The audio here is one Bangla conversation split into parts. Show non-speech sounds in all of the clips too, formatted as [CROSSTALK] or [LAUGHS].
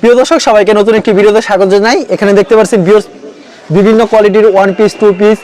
প্রিয় দর্শক, সবাইকে নতুন একটি ভিডিওতে স্বাগত জানাই। এখানে দেখতে পাচ্ছেন ভিউয়ার্স বিভিন্ন কোয়ালিটির ওয়ান পিস টু পিস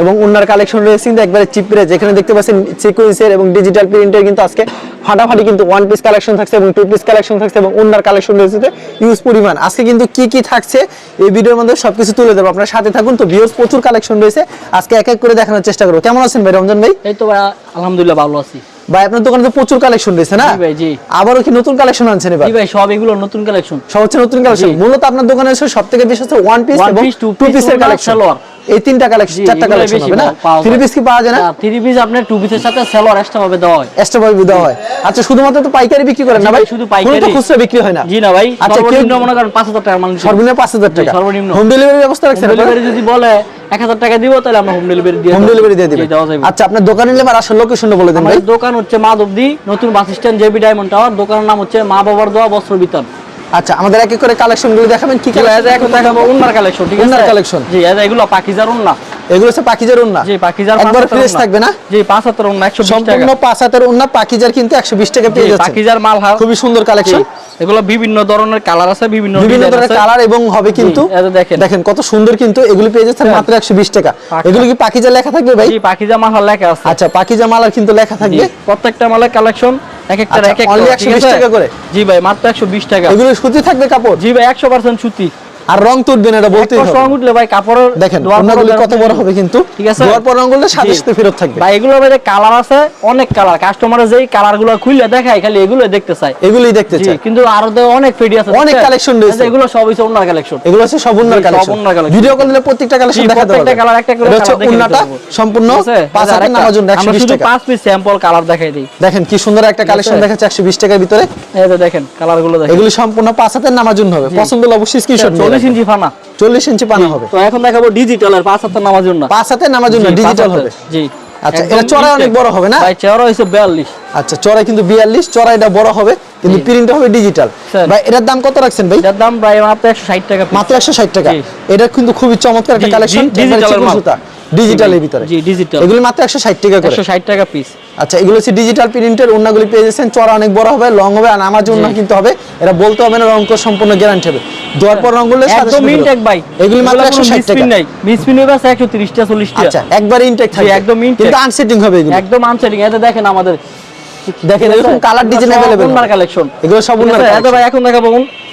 এবং উন্নার কালেকশন রয়েছে। কিন্তু একবারে চিপ রেঞ্জ এখানে দেখতে পাচ্ছেন সিকোয়েন্সের এবং ডিজিটাল প্রিন্টের কিন্তু আজকে ফাটাফাটি কিন্তু ওয়ান পিস কালেকশন থাকছে এবং টু পিস কালেকশন থাকছে এবং উন্নার কালেকশন রয়েছে ইউজ পরিমাণ। আজকে কিন্তু কি কি থাকছে এই ভিডিওর মধ্যে সবকিছু তুলে দেবো আপনার সাথে থাকুন তো ভিউয়ার্স প্রচুর কালেকশন রয়েছে। আজকে এক এক করে দেখানোর চেষ্টা করব। কেমন আছেন ভাই, রমজান ভাই? এই তো ভাই আলহামদুলিল্লাহ ভালো আছি। ভাই আপনার দোকানে তো প্রচুর কালেকশন রয়েছে না? ভাই, জি। আবারও কি নতুন কালেকশন আনছেন এবার? জি ভাই সব এগুলো নতুন কালেকশন সব হচ্ছে নতুন কালেকশন মূলত আপনার দোকানে সব থেকে বেশি হচ্ছে ওয়ান পিস এবং টু পিস পিসের কালেকশন। এই তিনটা কালেকশন চারটা কালেকশন হবে না? থ্রি পিস কি পাওয়া যায় না? থ্রি পিস আপনার টু পিসের সাথে সেলোয়ার এক্সট্রা ভাবে দেওয়া হয়। এক্সট্রা ভাবে দেওয়া হয়। আচ্ছা শুধুমাত্র তো পাইকারি বিক্রি করেন না ভাই শুধু পাইকারি। তো খুচরা বিক্রি হয় না। জি না ভাই আচ্ছা, সর্বনিম্ন মনে করেন পাঁচ হাজার টাকা মানুষ সর্বনিম্ন পাঁচ হাজার জি, টাকা। সর্বনিম্ন। হোম ডেলিভারি ব্যবস্থা রাখছেন ডেলিভারি যদি বলে এক হাজার টাকা দিব তাহলে আমরা হোম ডেলিভারি দিয়ে হোম ডেলিভারি দিয়ে দিবেন। আচ্ছা আপনার দোকানে নিলে আর আসল লোকেশনটা বলে দেন ভাই। দোকান হচ্ছে মাধবদি নতুন bus stand JB diamond tower দোকানের নাম হচ্ছে মা বাবার দোয়া বস্ত্র বিতান আচ্ছা আমাদের এক এক করে দেখাবেন কি এগুলো এখন দেখাবো উন্নার কালেকশন ঠিক আছে? উন্নার collection। জি এগুলো পাকিজার উন্না। এগুলো হচ্ছে পাকিজার উন্না। জি পাকিজার একবার ফ্রেশ থাকবে না? জি পাঁচ হাজার উন্না একশো বিশ টাকা। সম্পূর্ণ পাঁচ হাতের উন্না পাকিজার কিন্তু একশো বিশ টাকা পেয়ে যাচ্ছে। পাকিজার মাল খুবই সুন্দর কালেকশন। এগুলো বিভিন্ন ধরনের কালার আছে বিভিন্ন বিভিন্ন ধরনের কালার এবং হবে কিন্তু দেখেন। দেখেন কত সুন্দর কিন্তু এগুলো পেয়ে যাচ্ছে। মাত্র একশো বিশ টাকা। এগুলো কি পাকিজা লেখা থাকবে ভাই? জি পাকিজা মাল লেখা আছে। আচ্ছা পাকিজা মালার কিন্তু লেখা থাকবে। প্রত্যেকটা মালের কালেকশন। এক একটা আচ্ছা, এক এক 120 টাকা করে? জি ভাই মাত্র একশো বিশ টাকা। এগুলো সুতি থাকবে কাপড়? জি ভাই একশো পার্সেন্ট সুতি আর রং তো উঠবে না এটা বলতেই হবে। রং উঠলে ভাই কাপড়ের দেখেন ওনাগুলি কত বড় হবে কিন্তু। ঠিক আছে? ধোয়ার পর রঙগুলো সাথে সাথে ফেরত থাকবে। ভাই এগুলোর মধ্যে কালার আছে অনেক কালার। কাস্টমারের যেই কালার খুললে দেখায় খালি এগুলো দেখতে চায়। এগুলোই দেখতে চাই কিন্তু আরও তো অনেক ফেডি আছে। অনেক collection রয়েছে। এগুলো সব হইছে ওনার কালেকশন এগুলো হচ্ছে সব কালেকশন ভিডিও কল দিলে প্রত্যেকটা কালেকশন প্রত্যেকটা colour একটা করে হচ্ছে। সম্পূর্ণ নামার জন্য একশো আমরা বিশ শুধু টাকা। পাঁচ পিস স্যাম্পল কালার দেখাই দিই। দেখেন কি সুন্দর একটা কালেকশন? দেখাচ্ছে একশো বিশ টাকার ভিতরে। এই যে দেখেন কালারগুলো দেখেন। এগুলি সম্পূর্ণ পাঁচ হাতের নামার জন্য হবে। পছন্দ হলে অবশ্যই স্ক্রিনশট চল্লিশ ইঞ্চি ফানা চল্লিশ ইঞ্চি পানা হবে। তো এখন দেখাবো ডিজিটাল আর পাঁচ হাতের নামার জন্য। পাঁচ হাতের নামার জন্য ডিজিটাল হবে। জি। আচ্ছা, এটা চড়াই অনেক বড় হবে না? ভাই চড়া হইছে 42 আচ্ছা চড়াই কিন্তু বিয়াল্লিশ চড়াইটা বড় হবে কিন্তু প্রিন্ট হবে ডিজিটাল ভাই এটার দাম কত রাখছেন ভাই? এটার দাম প্রায় মাত্র 160 টাকা মাত্র একশো ষাট টাকা। এটা কিন্তু খুবই চমৎকার একটা কালেকশন ডিজিটাল মাল। ডিজিটালের ভিতরে জি ডিজিটাল এগুলি মাত্র একশো ষাট টাকা করে 160 টাকা পিস আচ্ছা এগুলো হচ্ছে ডিজিটাল প্রিন্টের ওন্নাগুলি পেয়ে যাচ্ছেন চড়া অনেক বড় হবে লং হবে আর আমার জন্য জি। কিন্তু হবে এটা বলতে হবে না রং করে সম্পূর্ণ গ্যারান্টি হবে দোয়ার পর রঙগুলো একদম ইনটেক ভাই এগুলি মাত্র একশো ষাট টাকা নাই মিস পিন হবে 130 টাকা 40 টাকা আচ্ছা একবার ইনটেক থাকবে একদম intake। কিন্তু আনসেটিং হবে এগুলো একদম আনসেলিং এটা দেখেন আমাদের দেখেন এরকম কালার ডিজাইন अवेलेबल ওনার কালেকশন এগুলো সব উন্নার এটা ভাই এখন দেখাবো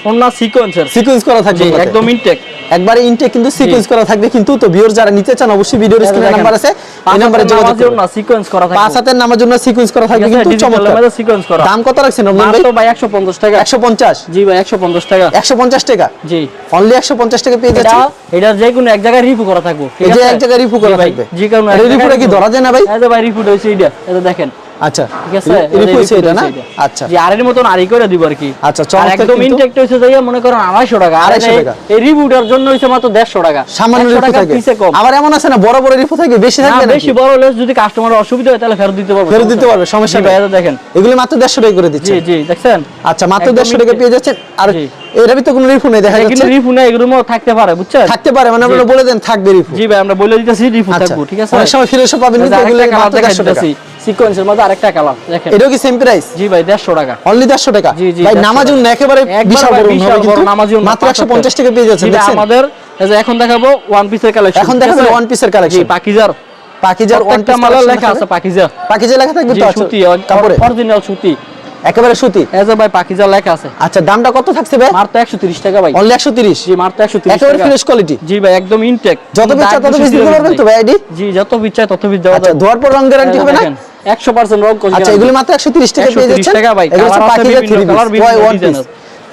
ওনার সিকোয়েন্সের সিকোয়েন্স করা থাকবে জি সাথে। একদম ইনটেক একবারে ইনটেক কিন্তু সিকোয়েন্স করা থাকবে কিন্তু তো ভিউয়ার যারা নিতে চান অবশ্যই ভিডিওর স্ক্রিনে নাম্বার আছে। এই নম্বরে যোগাযোগ করুন। না সিকোয়েন্স করা থাকে পাঁচ হাতের নামার জন্য সিকোয়েন্স করা থাকবে কিন্তু চমৎকার। সিকোয়েন্স করা। দাম কত রাখছেন রমজান ভাই? ভাই 150 টাকা। 150 জি ভাই 150 টাকা। 150 টাকা? জি। অনলি 150 টাকা পেয়ে যাচ্ছে এটা যে কোনো এক জায়গায় রিপু করা থাকবে এই যে এক জায়গায় রিপু করা থাকবে। এই জায়গায় রিপুটা কি ধরা যায় না ভাই? এই যে ভাই রিপু হইছে এটা এটা দেখেন। আচ্ছা ঠিক আছে রিপু এটা না? আচ্ছা। যে আরের মতন আরি করে দিব আর কি। আচ্ছা, আর একদম ইনটেক্ট হইছে যাইয়া মনে করেন 250 টাকা। আর টাকা। এই রিপুটার জন্য হইছে মাত্র 150 টাকা। সামান্য 100 থাকে। আবার এমন আছে না বড় বড় রিপু থাকে বেশি না বেশি বড় হলে যদি কাস্টমারের অসুবিধা হয় তাহলে ফেরত দিতে পারব। ফেরত দিতে পারবে সমস্যা জি নেই। ভাই, এটা দেখেন। এগুলি মাত্র 150 টাকা করে দিচ্ছে। জি জি দেখছেন? আচ্ছা মাত্র 150 টাকা পেয়ে যাচ্ছেন। আর জি। এর ভিতরে কোনো রিপু নেই দেখা কিন্তু যাচ্ছে থাকতে পারে বুঝছেন? থাকতে পারে মানে আপনারা বলে দেন থাকবে রিপু জি ভাই আমরা বলে দিতেছি রিপু আচ্ছা। থাকব ঠিক আছে অনেক সময় ফিরে এসে পাবেন কিন্তু এগুলো মাত্র 150 টাকা। দিতেছি। সিকোয়েন্সের মধ্যে আরেকটা কালার দেখেন। এটাও কি সেম প্রাইস জি ভাই 150 টাকা। অনলি 150 টাকা? জি, জি, ভাই নামাজুন না একেবারে বিশাল বড় কিন্তু নামাজি উন্নত, মাত্র 150 টাকা। পেয়ে যাচ্ছেন দেখছেন? আমাদের এখন দেখাবো ওয়ান পিসের কালেকশন এখন piece এর collection। জি পাকিজার পাকিজার ওয়ান মালের লেখা আছে পাকিজা পাকিজা লেখা থাকবে তো সুতি কাপড়ে? অরিজিনাল সুতি। একেবারে সুতি? যে ভাই পাকিজা লেখা আছে। আচ্ছা দামটা কত থাকছে ভাই? মাত্র 130 টাকা ভাই। অনলি 130 জি মাত্র 130 একেবারে ফ্রেশ কোয়ালিটি জি ভাই একদম ইনটেক যত পিস তত দিতে পারবেন তো ভাই আইডি? জি যত চাই তত দেওয়া আচ্ছা ধোয়ার পর রং গ্যারান্টি হবে না? 100% রং আচ্ছা এগুলো মাত্র 130 টাকা পেয়ে 130 যাচ্ছেন টাকা ভাই, এগুলো হচ্ছে colour আছে পাকিজা বিভিন্ন 3 পিস ওয়ান পিস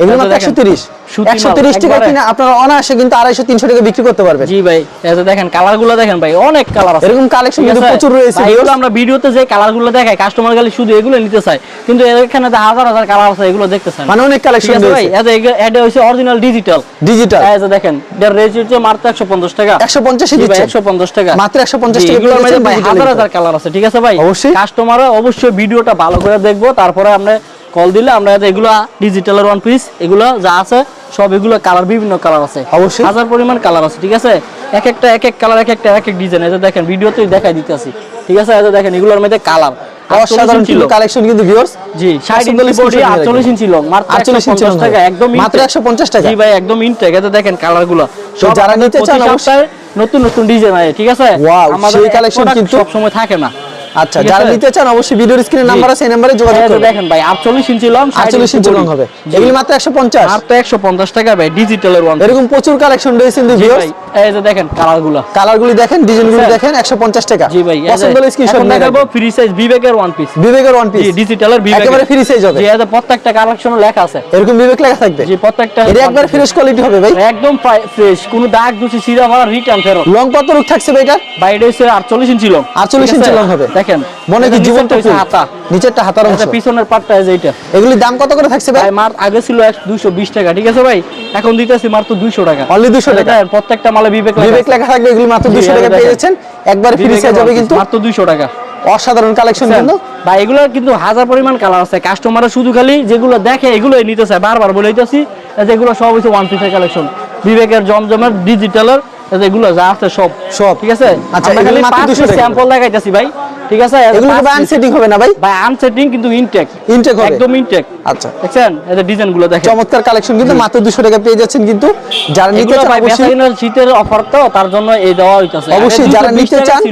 এগুলো মাত্র দেখেন, 130 সুতি মাল, 130 টাকা কিনা আপনারা অনায়াসে কিন্তু 250 300 টাকা বিক্রি করতে পারবেন। জি ভাই এই দেখেন কালার দেখেন ভাই অনেক কালার আছে। এরকম কালেকশন কিন্তু প্রচুর রয়েছে এগুলো আমরা ভিডিওতে যে কালার দেখাই কাস্টমার খালি শুধু এগুলো নিতে চায়। কিন্তু এখানে তো হাজার হাজার কালার আছে এগুলো দেখতে চায় মানে অনেক কালেকশন আছে ভাই? রয়েছে। এই যে এগুলো- এটা হচ্ছে অরিজিনাল ডিজিটাল ডিজিটাল এই যে দেখেন এটার রেট হচ্ছে মাত্র 150 টাকা। 150 এ জি 150 টাকা। মাত্র 150 টাকা এগুলোর পেয়ে মধ্যে যাচ্ছেন ভাই হাজার হাজার কালার আছে ঠিক আছে ভাই? অবশ্যই। কাস্টমাররা অবশ্যই ভিডিওটা ভালো করে দেখব তারপরে আমরা কল দিলে আমরা এগুলো ডিজিটালের ওয়ান পিস এগুলো যা আছে সব এগুলো কালার বিভিন্ন কালার আছে। অবশ্যই। হাজার পরিমাণ কালার আছে ঠিক আছে? এক একটা এক এক কালার এক একটা এক এক ডিজাইন এটা দেখেন ভিডিওতেই দেখাই দিতেছি। ঠিক আছে? এটা দেখেন এগুলোর মধ্যে কালার অসাধারণ কিন্তু কালেকশন কিন্তু ভিউয়ার্স জি ইঞ্চি বডি screenshot নিয়ে আটচল্লিশ রাখবেন। ইঞ্চি লং মাত্র 48 ইঞ্চি long 150 টাকা একদম মাত্র 150 টাকা। জি ভাই একদম ইনটেক এতে দেখেন কালারগুলো। তো যারা নিতে চান অবশ্যই- নতুন নতুন ডিজাইন আছে ঠিক আছে? সেই collection product কিন্তু- সব সময় থাকে না। আচ্ছা যারা নিতে চান অবশ্যই ভিডিওর স্ক্রিনে নাম্বার আছে এই নাম্বারে যোগাযোগ এই করবেন। দেখেন ভাই 48 ইঞ্চি লং 48 ইঞ্চি লং হবে। এগুলি মাত্র 150 মাত্র 150 টাকা ভাই ডিজিটালের ওয়ান এরকম প্রচুর কালেকশন রয়েছে কিন্তু ভিউয়ার্স এই যে দেখেন কালারগুলো কালারগুলি দেখেন ডিজাইনগুলি স্যার। দেখেন 150 টাকা। জি ভাই পছন্দ হলে স্ক্রিনশট নিয়ে দেখাবো ফ্রি সাইজ বিবেকের ওয়ান পিস বিবেকের ওয়ান পিস জি ডিজিটালের বিবেক একেবারে ফ্রি সাইজ হবে। জি এতে প্রত্যেকটা কালেকশনে লেখা আছে। এরকম বিবেক লেখা থাকবে? জি প্রত্যেকটা এটা একবার ফ্রেশ কোয়ালিটি হবে ভাই। একদম ফ্রেশ কোনো দাগ দুচি সিরা মারা রিটার্ন ফেরত। লং কত রূপ থাকছে ভাই এটা বাইরে হচ্ছে 48 ইঞ্চি লং 48 ইঞ্চি লং হবে। দেখেন মনে কি জীবন্ত ফুল? হাতা। নিচেরটা হাতার অংশ? পিছনের পাটটা এই যে এটা এগুলির দাম কত করে থাকছে ভাই? মার আগে ছিল 220 টাকা ঠিক আছে ভাই? এখন দিতেছি মাত্র 200 টাকা। Only 200 টাকা। প্রত্যেকটা মালে বিবেক লেখা বিবেক লেখা থাকবে এগুলি মাত্র 200 টাকা পেয়ে। যাচ্ছেন। একবার ফ্রি সাইজ হবে কিন্তু। মাত্র 200 টাকা। অসাধারণ কালেকশন কিন্তু। ভাই এগুলো কিন্তু হাজার পরিমাণ কালার আছে। কাস্টমাররা শুধু খালি যেগুলো দেখে এগুলোই নিতে চায় বারবার বলে দিতেছি যেগুলো সব হচ্ছে ওয়ান পিসের কালেকশন বিবেকের জমজমের ডিজিটালের এগুলো যা আছে সব। সব। ঠিক আছে? আচ্ছা, খালি মাত্র 200 স্যাম্পল দেখাইতেছি ভাই। ঠিক আছে? এগুলো তো। আনসেটিং হবে না ভাই? ভাই আনসেটিং কিন্তু ইনটেক Intake হবে। একদম ইনটেক আচ্ছা। দেখছেন? ডিজাইনগুলো দেখেন। চমৎকার কালেকশন কিন্তু মাত্র 200 টাকা পেয়ে যাচ্ছেন কিন্তু যারা নিতে চান অবশ্যই শীতের অফার তো তার জন্য এই দেওয়া হইতাছে। অবশ্যই যারা 220 নিতে চান-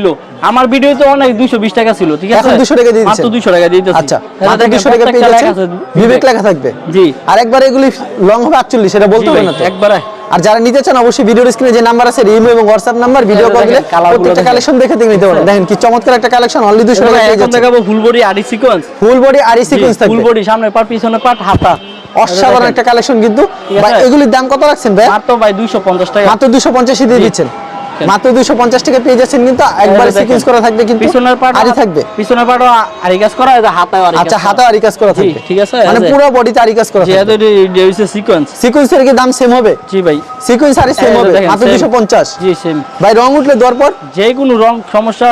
আমার ভিডিওতে অনেক 220 টাকা ছিল ঠিক আছে? এখন 200 টাকা দিয়ে মাত্র 200 টাকা দিয়ে দিতেছি। আচ্ছা মাত্র 200 টাকা পেয়ে যাচ্ছেন। বিবেক লেখা থাকবে। জি। আর একবার এগুলি লং হবে 48 সেটা বলতে হবে না তো। একবারে। আর যারা নিতে চান অবশ্যই ভিডিওর স্ক্রিনে যে নাম্বার আছে ইমো এবং হোয়াটসঅ্যাপ নাম্বার ভিডিও কল দিলে প্রত্যেকটা। কালেকশন দেখে দেখে নিতে পারেন দেখেন কি চমৎকার একটা কালেকশন অনলি 200 টাকা এখন দেখাবো ফুল বডি আর সিকোয়েন্স ফুল বডি আর সিকোয়েন্স ফুল থাকবে। বডি সামনে পাট পিছনে পাট হাতা। অসাধারণ একটা কালেকশন কিন্তু। ভাই এগুলির দাম কত রাখছেন ভাই মাত্র ভাই 250 টাকা। মাত্র 250 দিয়ে দিচ্ছেন। মাত্র 250 টাকা পেয়ে যাচ্ছেন কিন্তু একবারে সিকোয়েন্স করা থাকবে কিন্তু পিছনের আরি থাকবে। পিছনের আরি কাজ করা আছে হাতায় আরি আচ্ছা হাতায় আরি কাজ করা থাকবে। ঠিক আছে, মানে পুরো বডিতে আরি কাজ করা থাকবে। এটা হইছে সিকোয়েন্স সিকোয়েন্সের কি দাম সেম হবে? জি ভাই। সিকোয়েন্স আর সেম হবে মাত্র 250 জি সেম ভাই রং উঠলে দরপর পর? যে কোনো রং সমস্যা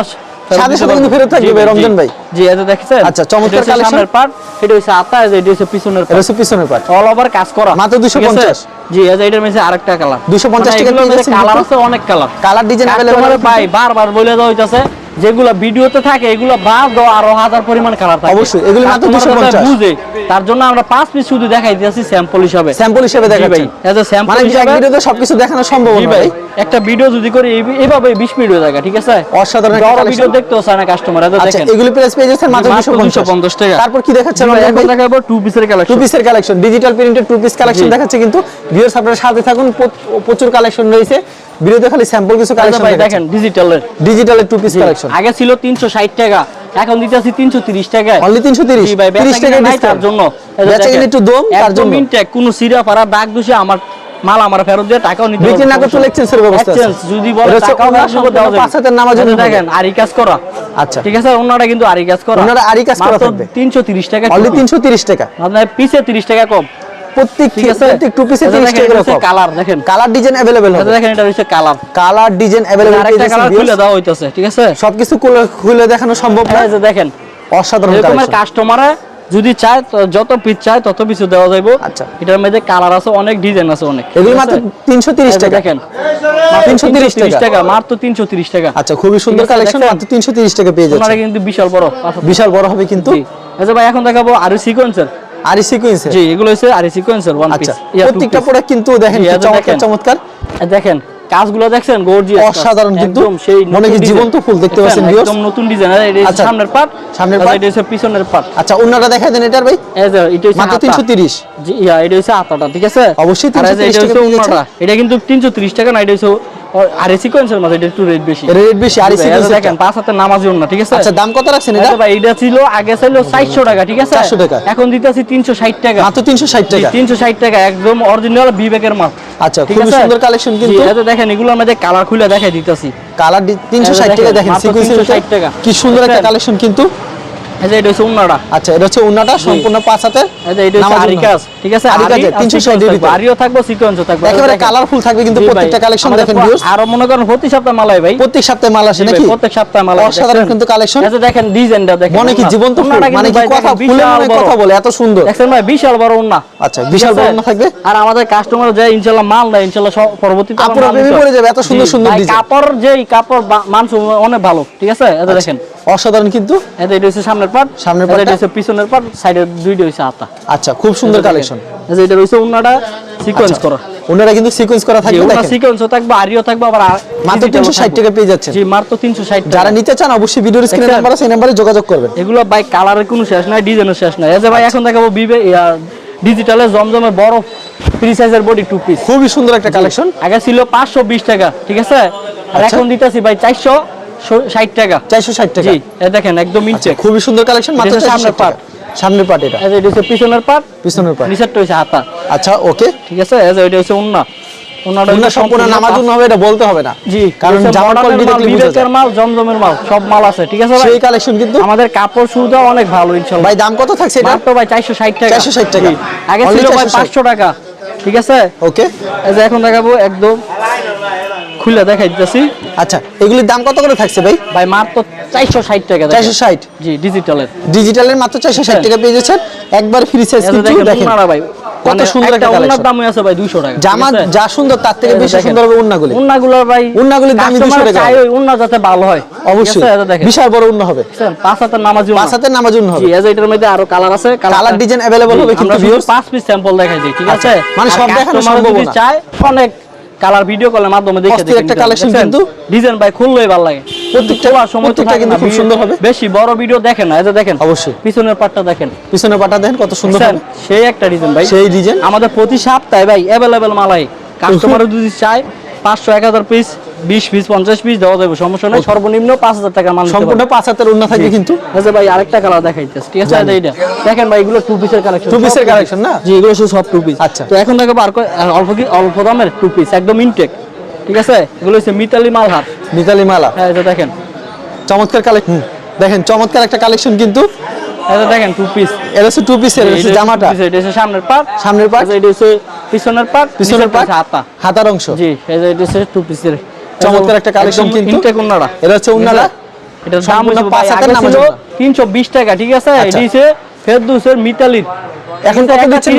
সাথে দিতে সাথে কিন্তু পারবো। ফেরত থাকবে জি ভাই, জি। রমজান ভাই। জি এটা দেখছেন আচ্ছা, চমৎকার এটা হচ্ছে collection। সামনের পার্ট এটা হচ্ছে আতা এই যে এটা হচ্ছে পিছনের এটা হচ্ছে পিছনের পাট অল ওভার কাজ করা মাত্র 250 জি এই যে এটার মধ্যে আরেকটা কালার 250 টাকা পেয়ে যাচ্ছেন কালার কিন্তু। আছে অনেক কালার কালার ডিজাইন কাস্টমারে अवेलेबल ভাই বারবার বলে দেওয়া হইতাছে যেগুলো ভিডিওতে থাকে এগুলো বাদ দাও আরও হাজার পরিমাণ কালার থাকে। অবশ্যই, এগুলো মাত্র 250 বুঝে তার জন্য আমরা পাঁচ পিস শুধু দেখাই দিয়েছি স্যাম্পল হিসাবে। স্যাম্পল হিসেবে ভাই এজ স্যাম্পল মানে এক ভিডিওতে সবকিছু দেখানো সম্ভব না ভাই একটা ভিডিও যদি করি এইভাবে 20 মিনিট হয়ে যায় ঠিক আছে? অসাধারণ একটা বড় ভিডিও দেখতেও চায় না কাস্টমার এটা আচ্ছা দেখেন। এগুলি প্রাইস পেয়ে যাচ্ছেন মাত্র মাত্র 250 টাকা। তারপর কি দেখাচ্ছেন রমজান এখন দেখাবো টু পিসের কালেকশন টু পিসের collection digital printed two piece collection দেখাচ্ছে কিন্তু। ভিউয়ার্স আপনারা সাথে থাকুন প্রচুর কালেকশন রয়েছে। ভিডিওতে খালি স্যাম্পল কিছু কালেকশন ভাই দেখেন ডিজিটালের ডিজিটালের টু পিস কালেকশন আগে ছিল 360 টাকা এখন দিতেছি 330 টাকায়। অনলি 330 ভাই 30 টাকা ডিসকাউন্ট? জন্য। বেচা একটু দম তার একদম জন্য। ইনটেক কোনো সিরা ফারা দাগ দোষে আমার মাল আমার ফেরত দিয়ে টাকাও নিতে বিক্রি না করতে নেই। এক্সচেঞ্জের ব্যবস্থা আছে। যদি বলে টাকাও না দেওয়া যাবে। এই দেখেন আরি কাজ করা। আচ্ছা। ঠিক আছে ওনারা কিন্তু আরি কাজ করা। ওনারা আরি কাজ করা থাকবে। 330 টাকা অনলি টুপি। 330 টাকা। আপনার পিছে 30 টাকা কম। প্রত্যেক ঠিক আছে প্রত্যেক টু পিসে 30 টাকা করে কম কালার দেখেন কালার ডিজাইন अवेलेबल এটা হবে দেখেন এটা হচ্ছে কালার কালার ডিজাইন अवेलेबल আরেকটা কালার খুলে দেওয়া হইতাছে ঠিক আছে সবকিছু খুলে খুলে দেখানো সম্ভব না এই যে দেখেন অসাধারণ এরকমের কালেকশন কাস্টমারে যদি চায় তো যত পিস চায় তত পিস দেওয়া যাইবো আচ্ছা। এটার মধ্যে কালার আছে অনেক ডিজাইন আছে অনেক এগুলো ঠিক মাত্র আছে? 330 এই যে টাকা দেখেন 330 330 টাকা। টাকা মাত্র 330 টাকা আচ্ছা খুবই সুন্দর ঠিক আছে, কালেকশন দেখছেন? মাত্র 330 টাকা পেয়ে আপনারা যাচ্ছে কিন্তু বিশাল বড় বিশাল বড় হবে কিন্তু জি আচ্ছা ভাই এখন দেখাবো আরো সিকোয়েন্সের আর সিকোয়েন্সে জি এগুলো হচ্ছে আরও সিকোয়েন্সের ওয়ান পিস প্রত্যেকটা প্রোডাক্ট কিন্তু দেখেন চমৎকার চমৎকার। দেখেন কাজগুলো দেখছেন গর্জিয়াস অসাধারণ কিন্তু। সেই মনে কি জীবন্ত ফুল দেখতে পাচ্ছেন viewers? একদম নতুন ডিজাইন এটা আচ্ছা। সামনের পার্ট সামনের আর part? এটা হচ্ছে পিছনের পার্ট আচ্ছা অন্যটা দেখাই দেন এটার ভাই। এই যে এটা হচ্ছে মাত্র 330 জি ইয়া এটা হচ্ছে আতাটা ঠিক আছে? অবশ্যই আর এই যে 330 এটা টাকা এটা কিন্তু 330 টাকা না এটা হচ্ছে আর এই সিকোয়েন্সের মধ্যে এটা একটু রেট বেশি। রেট বেশি আর এই সিকোয়েন্স দেখেন পাঁচ হাতে নামাজি উন্না ঠিক আছে? আচ্ছা দাম কত রাখছেন এটা? ভাই এটা ছিল আগে ছিল 400 টাকা ঠিক আছে? 400 টাকা। এখন দিতেছি 360 টাকা। মাত্র 360 টাকা। 360 টাকা একদম অরিজিনাল বিবেকের মাল। আচ্ছা সুন্দর কালেকশন কিন্তু। দেখেন কালার খুলে দেখাই দিতেছি। কালার 360 টাকা দেখেন মাত্র সিকোয়েন্সের 360 টাকা। কি সুন্দর একটা কালেকশন কিন্তু। যে এটা হচ্ছে উন্নাটা। আচ্ছা এটা হচ্ছে উন্নাটা সম্পূর্ণ পাঁচ এই এটা হচ্ছে নামাজ আরি কাজ ঠিক আছে? আরি কাজের, আর 360 sequence আরিও থাকবে সিকোয়েন্সও থাকবে। একেবারে কালারফুল থাকবে কিন্তু প্রত্যেকটা কালেকশন দেখেন ভিউয়ার্স আরও মনে করেন প্রতি সপ্তাহে মালাই ভাই। প্রত্যেক সপ্তাহে মাল আসে নাকি? প্রত্যেক সপ্তাহে মালাই অসাধারণ কিন্তু কালেকশন যে দেখেন ডিজাইনটা দেখেন মনে কি জীবন্ত মানে কি কথা ফুলে মনে কথা বলে এত সুন্দর। দেখছেন ভাই বিশাল বড় উন্না। আচ্ছা বিশাল বড় উন্না থাকবে? আর আমাদের কাস্টমার যে ইনশাআল্লাহ মাল দেয় ইনশাআল্লাহ পরবর্তীতে মাল পড়ে যাবে, এত সুন্দর সুন্দর design। কাপড় যেই কাপড় মান অনেক ভালো ঠিক আছে? এটা আচ্ছা। দেখেন অসাধারণ কিন্তু। এটা এটা হচ্ছে সামনের পার্ট সামনের এটা হচ্ছে পিছনের পার্ট সাইডে দুইটা হচ্ছে হাতা। আচ্ছা খুব সুন্দর কালেকশন যে এটা হচ্ছে উন্নাটা সিকোয়েন্স করা। ওনারা কিন্তু সিকোয়েন্স করা থাকবে দেখেন। সিকোয়েন্সও থাকবে আরিও থাকবে আবার মাত্র digital ও তিনশো ষাট থাকবে। টাকা পেয়ে যাচ্ছেন। জি মাত্র তিনশো ষাট যারা নিতে চান অবশ্যই ভিডিওর স্ক্রিনে নাম্বার আছে এই নাম্বারে যোগাযোগ করবেন। এগুলো ভাই কালারের কোনো শেষ নাই ডিজাইনের শেষ নাই। এই যে ভাই আচ্ছা। এখন দেখাবো বিবে ডিজিটালে জমজমের বড় ফ্রি সাইজের বডি টু পিস খুবই সুন্দর একটা কালেকশন আগে ছিল পাঁচশো বিশ টাকা ঠিক আছে? আর আচ্ছা। এখন দিতেছি ভাই চারশো। ষাট টাকা। চারশো ষাট টাকা। দেখেন একদম আচ্ছা, ইনচেক খুবই সুন্দর কালেকশন মাত্র এটা হচ্ছে সামনের পার্ট এটা। এটা হচ্ছে পিছনের পার্ট পিছনের পার্ট নিচেরটা হচ্ছে হাতা। আচ্ছা ওকে। ঠিক আছে এটা হচ্ছে উন্না। সম্পূর্ণ হবে এটা বলতে হবে না। জি কারণ জামার কোয়ালিটি দেখলে বিবেকের মাল জমজমের মাল সব মাল আছে ঠিক আছে সেই কালেকশন কিন্তু আমাদের কাপড় সুবিধা অনেক ভালো ভাই দাম কত থাকছে এটা? মাত্র ভাই টাকা। 460 টাকা। আগে ছিল ভাই 460 পাঁচশো টাকা ঠিক আছে? ওকে। এই যে এখন দেখাবো একদম খুলে দেখাই দিতেছি। আচ্ছা এগুলির দাম কত করে থাকছে ভাই? ভাই মাত্র চারশো ষাট টাকা চারশো ষাট? জি ডিজিটালের। ডিজিটালের মাত্র চারশো ষাট টাকা পেয়ে যাচ্ছেন। একবার ফ্রি সাইজ দেখেন ভাই কত মানে সুন্দর একটা কালেকশন দামই আছে ভাই দুইশো টাকা জামা যা সুন্দর তার থেকে বেশি সুন্দর হবে উন্নাগুলি। উন্নাগুলোর ভাই উন্নাগুলির দামই 200 টাকা। চাই ওই উন্না যাতে ভালো হয়। অবশ্যই। বিশাল বড় উন্ন হবে? পাঁচ হাতের নামাজি পাঁচ হাতের নামাজ উন্ন হবে। জি এটার মধ্যে আরও কালার আছে কালার ডিজাইন অ্যাভেলেবল হবে কিন্তু আমরা ভিউয়ার্স পাঁচ পিস স্যাম্পল দেখাই দিই ঠিক আচ্ছা, আছে? মানে সব দেখানো সম্ভব না। চায় অনেক কালার ভিডিও কলের মাধ্যমে দেখে অস্থির একটা কালেকশন কিন্তু। ডিজাইন ভাই খুললেই ভালো লাগে। প্রত্যেকটা- সময় কিন্তু খুব সুন্দর হবে। বেশি বড় ভিডিও দেখেন না এই যে দেখেন। অবশ্যই। পিছনের পাটটা দেখেন। পিছনের পাটটা দেখেন কত সুন্দর হবে। সেই একটা ডিজাইন ভাই। সেই ডিজাইন আমাদের প্রতি সপ্তাহে ভাই অ্যাভেলেবেল মালাই। [LAUGHS] কাস্টমার যদি চায় পাঁচশো এক হাজার পিস বিশ পিস পঞ্চাশ পিস দেওয়া যাবে সমস্যা নেই। সর্বনিম্ন পাঁচ হাজার টাকা মাল সম্পূর্ণ। পাঁচ উন্ন থাকবে কিন্তু। আচ্ছা ভাই আরেকটা কালার দেখাইতেছে ঠিক আছে? এইটা দেখেন ভাই এগুলো টু পিসের কালেকশন piece এর collection না? জি এগুলো সব টু পিস আচ্ছা। তো এখন দেখাবো আর অল্প অল্প দামের টু পিস একদম ইনটেক ঠিক আছে? এগুলো হচ্ছে মিতালি মালহার। মিতালি মালা হ্যাঁ এটা দেখেন। চমৎকার কালেকশন দেখেন চমৎকার একটা কালেকশন কিন্তু এটা দেখেন টু পিস এটা হচ্ছে টু পিসের জামাটা এটা হচ্ছে সামনের পার্ট সামনের part? এটা হচ্ছে পিছনের পার্ট পিছনের পাট হাতা। হাতার অংশ। জি এটা হচ্ছে টু পিসের চমৎকার একটা collection কিন্তু। ইনটেক উন্নারা। এটা হচ্ছে উন্নারা। এটার দাম হচ্ছে পাঁচ ভাই হাতের আগে নামাজ ছিল 320 টাকা ঠিক আছে? আচ্ছা। এটি হচ্ছে ফেরদৌসের মিতালির। এখন কত দিচ্ছেন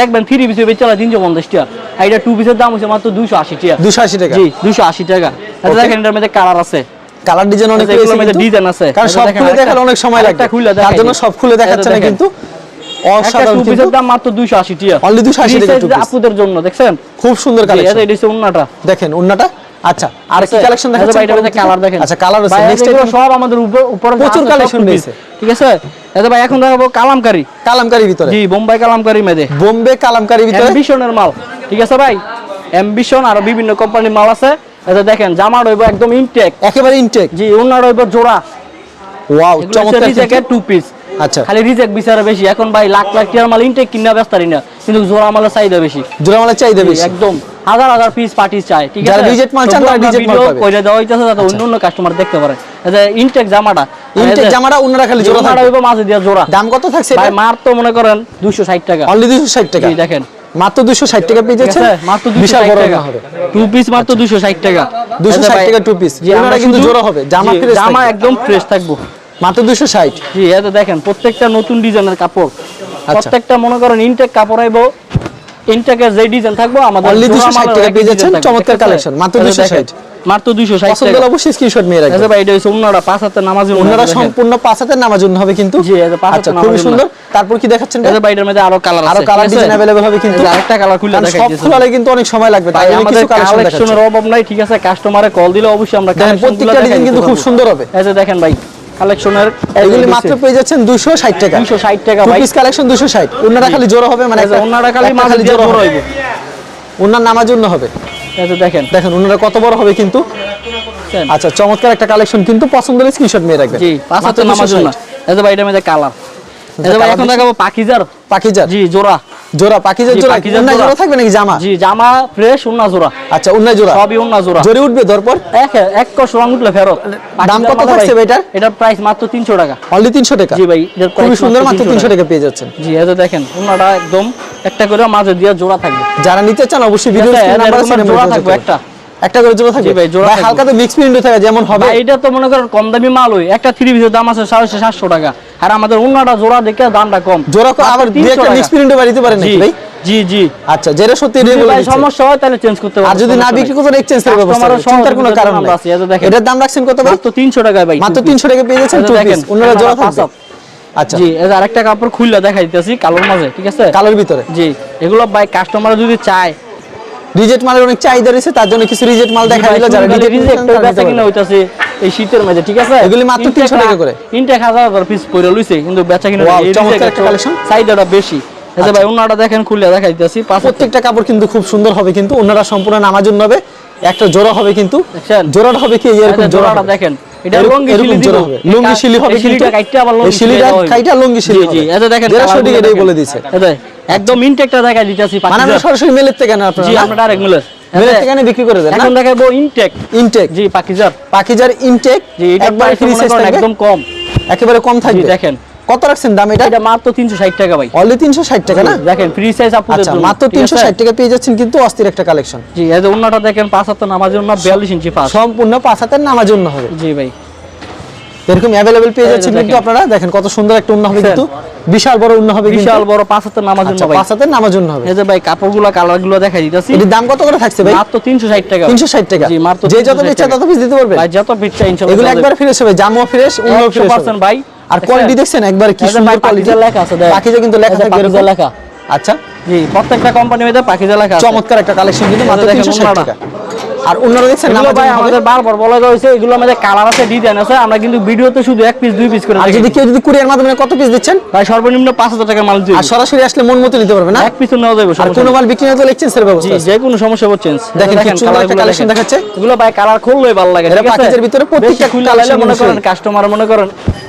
দেখবেন থ্রি পিসে বেচে তিনশো পঞ্চাশ টাকা। আর এটা টু পিসের দাম হচ্ছে মাত্র দুইশো আশি টাকা। দুশো আশি টাকা? জি দুইশো আশি টাকা। আচ্ছা দেখেন এটার মধ্যে কালার আছে। কালার ডিজাইন অনেক আচ্ছা, মধ্যে ডিজাইন আছে। কারণ আচ্ছা, সব খুলে দেখালে অনেক সময় আরেকটা লাগবে। খুলে তার জন্য সব খুলে দেখাচ্ছে না কিন্তু একটা অসাধারণ টু পিসের দাম মাত্র দুইশো আশি টাকা। Only 280 টাকা আপুদের জন্য দেখছেন? খুব সুন্দর কালেকশন এটা এটা হচ্ছে উন্নাটা। দেখেন উন্নাটা। আচ্ছা আর কি কালেকশন আচ্ছা, দেখাচ্ছেন ভাই, এটার কালার দেখেন। আচ্ছা কালার আছে নেক্সট সব আমাদের উপর- উপরে প্রচুর piece। রয়েছে। ঠিক আছে? এটা ভাই এখন দেখাবো কালামকারি। কালামকারি ভিতরে। জি বোম্বাই কালামকারি মেদে। বোম্বে কালামকারি ভিতরে। অ্যাম্বিশনের মাল। ঠিক আছে ভাই? অ্যাম্বিশন আর বিভিন্ন কোম্পানির মাল আছে। এটা দেখেন জামা রইব একদম ইনটেক একেবারে ইনটেক জি ওনার রইব জোড়া। ওয়াও চমৎকার কিন্তু। টু পিস আচ্ছা। খালি রিজেক বিচারে বেশি। এখন ভাই লাখ লাখ টাকার মাল ইনটেক কিনা ব্যস্তারি না। কিন্তু জোড়া মালের চাহিদা বেশি। জোড়ামালা চাহিদা জি, বেশি। একদম। হাজার হাজার পিস পার্টি চাই ঠিক আছে? reject মাল চান তারা আমরা মাল পাবে। কইরা দেওয়া হইতাছে যাতে অন্য অন্য কাস্টমার দেখতে পারে। এই যে ইনটেক জামাটা ইনটেক জামাটা উন্নারা খালি জোড়া জোড়া থাকবে। হইব মাঝে দিয়া জোড়া। দাম কত থাকছে ভাই মার তো মনে করেন 260 টাকা। অনলি 260 টাকা? জি দেখেন। মাত্র 260 টাকা পেয়ে আছে? মাত্র 260 টাকা। হবে। টু পিস মাত্র 260 টাকা। 260 এই টাকা টু পিস জি আমরা ওনারা কিন্তু জোড়া হবে, জামা fresh জামা একদম ফ্রেশ থাকব। মাত্র 260 জি এটা দেখেন প্রত্যেকটা নতুন ডিজাইনের কাপড়। আচ্ছা। প্রত্যেকটা মনে করেন ইনটেক কাপড় আইবো। ইনটেকের যে ডিজাইন থাকবো আমাদের Only জোড়া 260 মালের টাকা একই পেয়ে design যাচ্ছেন, থাকবে, চমৎকার ঠিক আছে? collection, মাত্র এই যে 260 দেখেন, মাত্র 260 পছন্দ টাকা হলে অবশ্যই স্ক্রিনশট নিয়ে এই যে রাখবেন ভাই এটা হচ্ছে উন্নাটা পাঁচ হাতে নামাজি ওনারা সম্পূর্ণ পাঁচ হাতের নামাজ জন্য হবে কিন্তু জি, এই যে পাঁচ আচ্ছা হাতের খুবই নামাজ সুন্দর তারপর কি দেখাচ্ছেন ভাই? এই যে ভাই এটার মধ্যে আরো কালার আছে আরো কালার ঠিক আছে? ডিজাইন अवेलेबल হবে কিন্তু এই যে আরেকটা কালার খুলে কারণ দেখাই সব দিয়েছি। খোলালে কিন্তু অনেক সময় লাগবে তাই ভাই আমি আমাদের কিছু কালেকশন কালেকশনের দেখাচ্ছি অভাব নাই ঠিক আছে কাস্টমারে কল দিলে অবশ্যই আমরা দেখেন collection গুলো প্রত্যেকটা দেখাই ডিজাইন দিতে কিন্তু খুব পারবো। সুন্দর হবে এই যে দেখেন ভাই কালেকশনের এগুলি মাত্র পেয়ে যাচ্ছেন 260 টাকা। 260 টাকা ভাই। পিস কালেকশন 260 ওনারা খালি জোড়া হবে মানে ওনারা খালি মাঝে জোড়া হবে। ওনার নামাজ জন্য হবে। দেখেন। দেখেন ওনারা কত বড় হবে কিন্তু। আচ্ছা চমৎকার একটা কালেকশন কিন্তু পছন্দ হলে স্ক্রিনশট নিয়ে রাখবেন। জি পাঁচ হাতে 260 জন্য। যে ভাই মধ্যে কালার ভাই এখন দেখাবো পাকিজার। পাকিজার। জি জোড়া। জোড়া পাকিজার জোড়া জোড়া। থাকবে নাকি জামা? জি জামা ফ্রেশ উন্না জোড়া। আচ্ছা উন্না জোড়া। সবই উন্না জোড়া। জোরে উঠবে দরপর এক এক কষ রং উঠলে ফেরত। দাম কত থাকছে এটার? এটার প্রাইস মাত্র 300 টাকা। অনলি 300 টাকা? জি ভাই খুবই সুন্দর মাত্র মাত্র 300 টাকা। পেয়ে যাচ্ছেন। জি এই দেখেন উন্নাটা একদম একটা করে মাঝে দিয়ে জোড়া থাকবে। যারা নিতে চান অবশ্যই ভিডিও নাম্বার আছে জোড়া থাকবে একটা। একটা করে জোড়া থাকবে? ভাই, জোড়া হালকা তো মিক্স প্রিন্ট থাকে যেমন হবে এটা তো মনে করেন কম দামি মাল ওই। একটা থ্রি পিসের দাম আছে সাড়ে সাতশো টাকা। আর আমাদের উন্নাটা জোড়া দেখে দামটা কম। জোড়া আবার দুই একটা মিক্স প্রিন্টও বাড়িতে নাকি ভাই? জি জি। আচ্ছা যেটা সত্যি দিচ্ছেন। সমস্যা হয় তাহলে চেঞ্জ করতে পারব আর যদি না বিক্রি। করতে এক্সচেঞ্জের ব্যবস্থা আছে, চিন্তার কোনো কারণ নাই। এটার দাম রাখছেন কত ভাই? মাত্র 300 টাকায় ভাই মাত্র 300 টাকা পেয়ে যাচ্ছেন দেখেন, অন্যরা জোড়া থাকবে। আচ্ছা। জি আরেকটা কাপড় খুললে দেখাই দিতেছি কালোর মাঝে ঠিক আছে? কালোর ভিতরে। জি এগুলো ভাই কাস্টমার যদি চায় রিজেক্ট মালের অনেক চাহিদা রয়েছে তার জন্য কিছু রিজেক্ট মাল দেখা দিল যারা রিজেক্ট বেচা কিনা হইতাছে এই শীতের মধ্যে ঠিক আছে এগুলি মাত্র 300 টাকা করে। ইনটেক হাজার হাজার পিস পরে লইছে কিন্তু বেচা কিনা এই চমৎকার একটা collection। চাহিদাটা বেশি যে ভাই অন্যটা দেখেন খুলে দেখাই দিতেছি প্রত্যেকটা কাপড় কিন্তু খুব সুন্দর হবে কিন্তু ওনারা সম্পূর্ণ নামার জন্য হবে একটা জোড়া হবে কিন্তু? জোড়াটা হবে কি এরকম জোড়া জোড়াটা দেখেন এটা লঙ্গি শিলি দিব। লুঙ্গি শিলি হবে কিন্তু। কাইটটা আবার শিলিটা শিলি কাইটা লঙ্গি শিলি জি যে দেখেন colour সঠিক এটাই বলে দিছে। এই যে, একদম ইনটেকটা দেখাই দিতেছি মানে আমরা সরাসরি মেলের থেকে না আপনারা জি আমরা ডাইরেক্ট মিলে মেলের থেকে এনে বিক্রি করে দেন এখন দেখাবো ইনটেক ইনটেক জি পাকিজার পাখিজার ইনটেক জি এটা একবার প্রাইস মনে একদম কম। একেবারে কম থাকবে। জি, দেখেন। কত রাখছেন দাম এটা? এটা মাত্র 360 টাকা ভাই। অনলি 360 টাকা না? দেখেন ফ্রি সাইজ আপুদের আচ্ছা জন্য মাত্র ঠিক আছে? 360 টাকা পেয়ে যাচ্ছেন কিন্তু অস্থির একটা কালেকশন জি এই যে অন্যটা দেখেন পাঁচ হাতে নামাজের জন্য 42 ইঞ্চি পাঁচ। সম্পূর্ণ পাঁচ হাতের নামার জন্য হবে। জি ভাই। এরকম অ্যাভেলেবেল পেয়ে এই যাচ্ছেন কিন্তু আপনারা দেখেন কত সুন্দর একটা উন্ন হবে কিন্তু। বিশাল বড় উন্ন হবে বিশাল বড় পাঁচ হাতে নামাজের জন্য আচ্ছা ভাই পাঁচ হাতের নামার জন্য হবে। এই যে ভাই কাপড়গুলো কালারগুলো দেখাই দিতেছি। এটির দাম কত করে থাকছে ভাই? মাত্র 360 টাকা। 360 টাকা। জি মাত্র যে যত ইচ্ছা তত পিস দিতে পারবেন ভাই যত পিচ্ছা ইনশাআল্লাহ এগুলো একবার ফ্রেশ হবে জামও ফ্রেশ উন্ন ফ্রেশ 100% ভাই। আর কোয়ালিটি দেখছেন একবার কি সুন্দর কোয়ালিটি লেখা আছে, দেখ। পাকিজা কিন্তু লেখা যে এরকম। লেখা। আচ্ছা। জি প্রত্যেকটা কোম্পানির মধ্যে পাখিজা লেখা আছে। চমৎকার একটা কালেকশন কিন্তু মাত্র 360 টাকা। আর উন্নরা দেখছেন নামার ভাই আমাদের বারবার বলা হয়েছে এগুলো আমাদের কালার আছে ডিজাইন আছে। আমরা কিন্তু ভিডিওতে শুধু এক পিস দুই পিস করে আর যদি কেউ যদি কুরিয়ার মাধ্যমে কত পিস দিচ্ছেন? ভাই সর্বনিম্ন 5000 টাকা মাল দিই আর সরাসরি আসলে মন মতো নিতে পারবে না? এক পিসও নেওয়া যাবে আর কোনো মাল বিক্রি না এক্সচেঞ্জের ব্যবস্থা আছে। যে কোনো সমস্যা হচ্ছে দেখেন কি সুন্দর একটা কালেকশন দেখাচ্ছে। এগুলো ভাই কালার খুললেই ভালো লাগে ঠিক আছে? ভিতরে প্রত্যেকটা মনে করেন কাস্টমার মনে করেন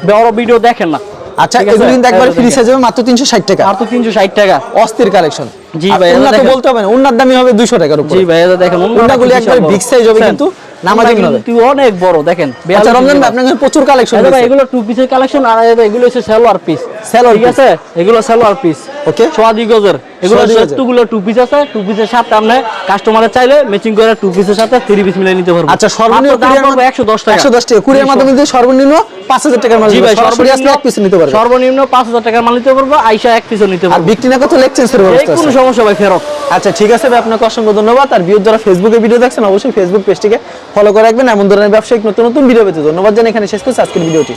বড় ভিডিও দেখেন না। আচ্ছা? এগুলো কিন্তু একবার ফ্রি। সাইজ মাত্র 360 টাকা। আর তো 360 টাকা। অস্থির কালেকশন জি ভাই, বলতে হবে না উন্নার দামই হবে 200 টাকার উপরে। জি ভাই এটা দেখেন উন্নাগুলি একবার big size হবে কিন্তু হবে। কিন্তু অনেক বড় দেখেন আচ্ছা রমজান ভাই আপনার কাছে প্রচুর কালেকশন ভাই এগুলো টু পিসের কালেকশন আর এগুলো হচ্ছে সালোয়ার পিস সালোয়ার ঠিক আছে? এগুলো সালোয়ার পিস ওকে? সোয়াদি গজের। এগুলো টু পিস আছে টু পিসের সাথে আপনি কাস্টমারের চাইলে ম্যাচিং করে টু পিসের সাথে থ্রি পিস নিতে আচ্ছা সর্বনিম্ন দাম পড়বে 110 টাকা। 110 টাকা। কুরিয়ার মাধ্যমে যদি সর্বনিম্ন 5000 টাকার মাল জি ভাই এক পিস নিতে পারবে। সর্বনিম্ন 5000 টাকার মাল নিতে পারব আইসা এক পিসও নিতে আর বিক্রি না কত এক্সচেঞ্জের এই ব্যবস্থা কোনো সমস্যা ভাই ফেরত। আচ্ছা ঠিক আছে ভাই আপনাকে অসংখ্য ধন্যবাদ। আর ভিউ যারা ফেসবুকে ভিডিও দেখছেন অবশ্যই ফেসবুক পেজটিকে ফলো করে রাখবেন। এমন ধরনের ব্যবসায়িক নতুন নতুন ভিডিও পেতে ধন্যবাদ জানাই। এখানে শেষ করছি আজকের ভিডিওটি